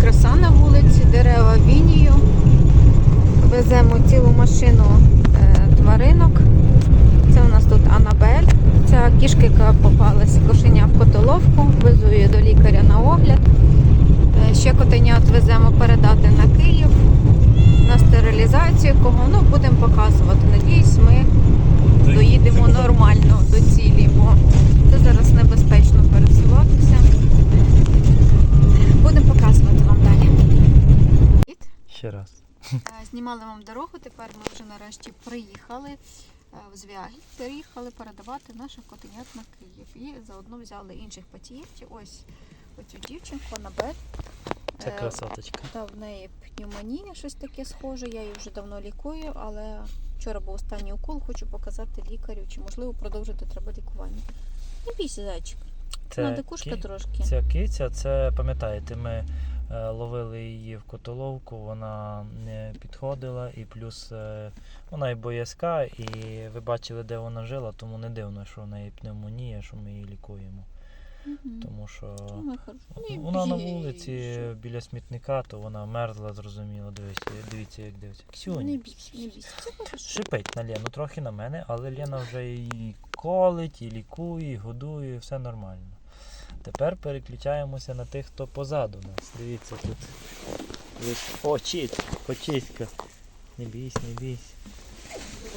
Краса на вулиці, дерева вінію. Веземо цілу машину е, тваринок. Це у нас тут Анабель. Ця кішка, яка попалась кошеня в котоловку, везу її до лікаря на огляд. Е, Ще котенят веземо передати на Київ на стерилізацію. Кого ну будемо показувати. Надіюсь, ми доїдемо нормально до цілі, бо це зараз небезпечно пересуватися. Будемо показувати вам далі. Ще раз. Е, Знімали вам дорогу, тепер ми вже нарешті приїхали е, в Звягіль, приїхали передавати наших котенят на Київ. І заодно взяли інших пацієнтів. Ось оцю дівчинку Анабель. Це Е, красоточка. Та в неї пневмонія, щось таке схоже. Я її вже давно лікую, але вчора був останній укол, хочу показати лікарю, чи можливо продовжити треба лікування. Не бійся, зайчик. Вона дикушка ки- трошки. Ця киця, це пам'ятаєте, ми е, ловили її в котоловку, вона не підходила, і плюс е, вона і боязка, і ви бачили, де вона жила, тому не дивно, що в неї пневмонія, що ми її лікуємо. Мгм. Тому що Ну, вона на вулиці біля смітника, то вона мерзла, зрозуміло. Дивіться, дивіться, як дивиться. Не Ксюні. бійся, не бійся. Це. Шипить на Лену, трохи на мене, але Лена вже її колить, і лікує, і годує, все нормально. Тепер переключаємося на тих, хто позаду нас. Дивіться тут. О, чіт, почиська. Не бійся, не бійся.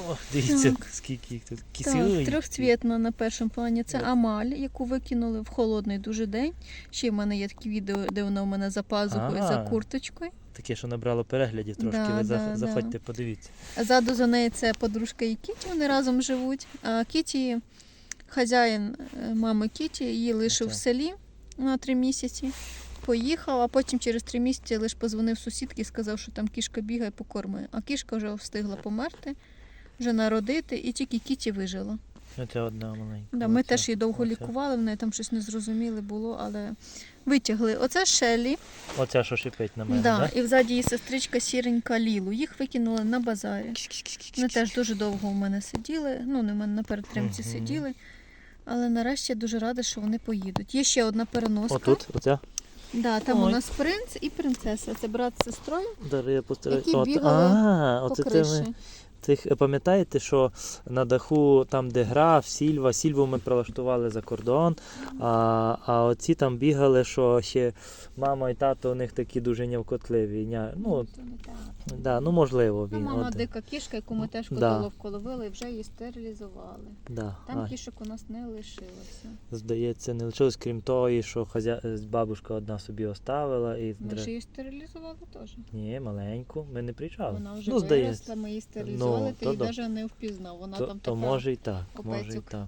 О, дивіться, Так. скільки їх тут. Так, трьохцвітна на першому плані. Це. Амаль, яку викинули в холодний дуже день. Ще в мене є такі відео, де вона у мене за пазухою, за курточкою. Таке, що набрало переглядів трошки. Да, Ви да, зах- да. заходьте, подивіться. Ззаду за нею це подружка і Кіті, вони разом живуть. А Кіті, хазяїн е, мами Кіті, її лишив в селі на три місяці. Поїхав, а потім через три місяці лише позвонив сусідки і сказав, що там кішка бігає по корму. А кішка вже встигла померти, вже народити, і тільки Кіті вижила. Оце одна маленька. Да, ми Оце- теж її довго оце. лікували, в неї там щось незрозуміле було, але витягли. Оце Шелі, Оця, що шипить на мене, да, да? і взаді її сестричка сіренька Лілу. Їх викинули на базарі. Вони теж дуже довго у мене сиділи. Ну, не в мене на перетримці Мгм. сиділи. Але нарешті я дуже рада, що вони поїдуть. Є ще одна переноска. Отут, оця. Да, там у нас принц і принцеса. Це брат з сестрою Дар'я я постараюсь. Які бігали а, по оце це ми Цих, е, пам'ятаєте, що на даху, там, де грав, Сільва, Сільву ми прилаштували за кордон, а, а оці там бігали, що ще мама і тато у них такі дуже нявкотливі. Ня, ну, да, ну можливо, Та він. мама от, дика кішка, яку ми теж Да. котоловку ловили і вже її стерилізували. да, Там а, кішок у нас не лишилося. здається, не лишилось, крім того, що хазя... бабушка одна собі оставила. І... Ми ж її стерилізували теж. Ні, маленьку, ми не приїжджали. Вона вже ну, виросла, ми її стерилізували, ти то її навіть не впізнав. Вона то, там то така. може і так, може і так.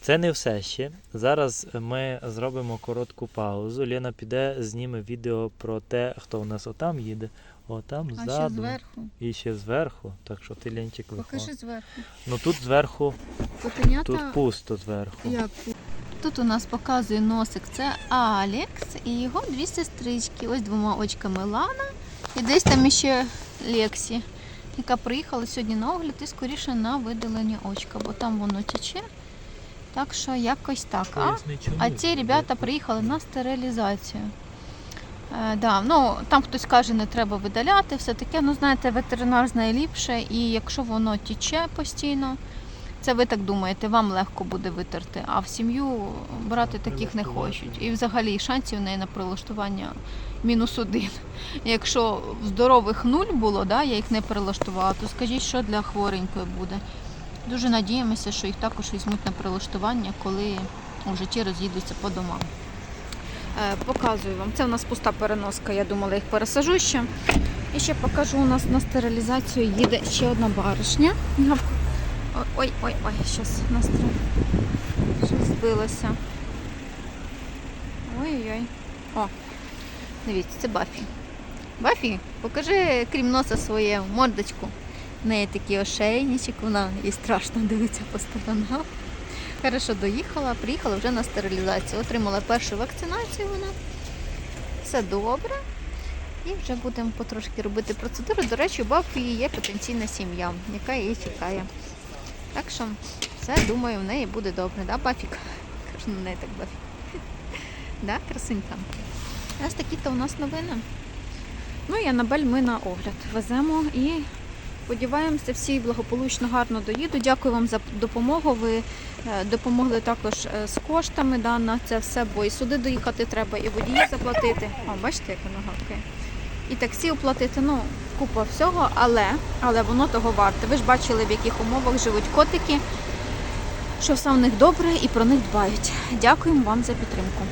Це не все ще. Зараз ми зробимо коротку паузу. Лена піде, зніме відео про те, хто у нас отам їде, отам А ще зверху. і ще зверху. Так що ти Ленчик виходь. Покажи зверху. Ну тут зверху, Котенята. тут пусто зверху. Як? Тут у нас показує носик. Це Алекс і його дві сестрички. Ось двома очками Лана. І десь там ще Лексі, яка приїхала сьогодні на огляд і скоріше на видалення очка, бо там воно тече. Так що якось так. А, а ці ребята приїхали на стерилізацію. Е, да, ну, там хтось каже, не треба видаляти, все таке. Ну, знаєте, ветеринар знає ліпше, і якщо воно тече постійно, це ви так думаєте, вам легко буде витерти, а в сім'ю брати таких не хочуть. І взагалі шансів в неї на прилаштування мінус один. Якщо здорових нуль було, да, я їх не прилаштувала, то скажіть, що для хворенької буде. Дуже надіємося, що їх також візьмуть на прилаштування, коли вже ті роз'їдуться по домам. Е, показую вам. Це у нас пуста переноска, я думала, їх пересажу ще. І ще покажу, у нас на стерилізацію їде ще одна баришня. Гавку. Ой, ой, ой, ой, щас настрій. Щось збилося. Ой-ой-ой. О, дивіться, це Бафі. Бафі, покажи, крім носа своє мордочку. В неї такий ошейничок, вона їй страшно дивиться по сторонам. Хорошо доїхала, приїхала вже на стерилізацію. Отримала першу вакцинацію вона. Все добре. І вже будемо потрошки робити процедуру. До речі, у бабки є потенційна сім'я, яка її чекає. Так що все, думаю, в неї буде добре, да, Бафік? Кажу на неї так Бафік. Да, красунька. Ось такі то у нас новини. Ну і Анабель ми на огляд веземо і сподіваємося, всі благополучно гарно доїдуть. Дякую вам за допомогу. Ви е, допомогли також е, з коштами да, на це все, бо і сюди доїхати треба, і водії заплатити. О, бачите, як воно гавкає. І таксі оплатити, ну, купа всього, але, але воно того варте. Ви ж бачили, в яких умовах живуть котики, що все в них добре і про них дбають. Дякуємо вам за підтримку.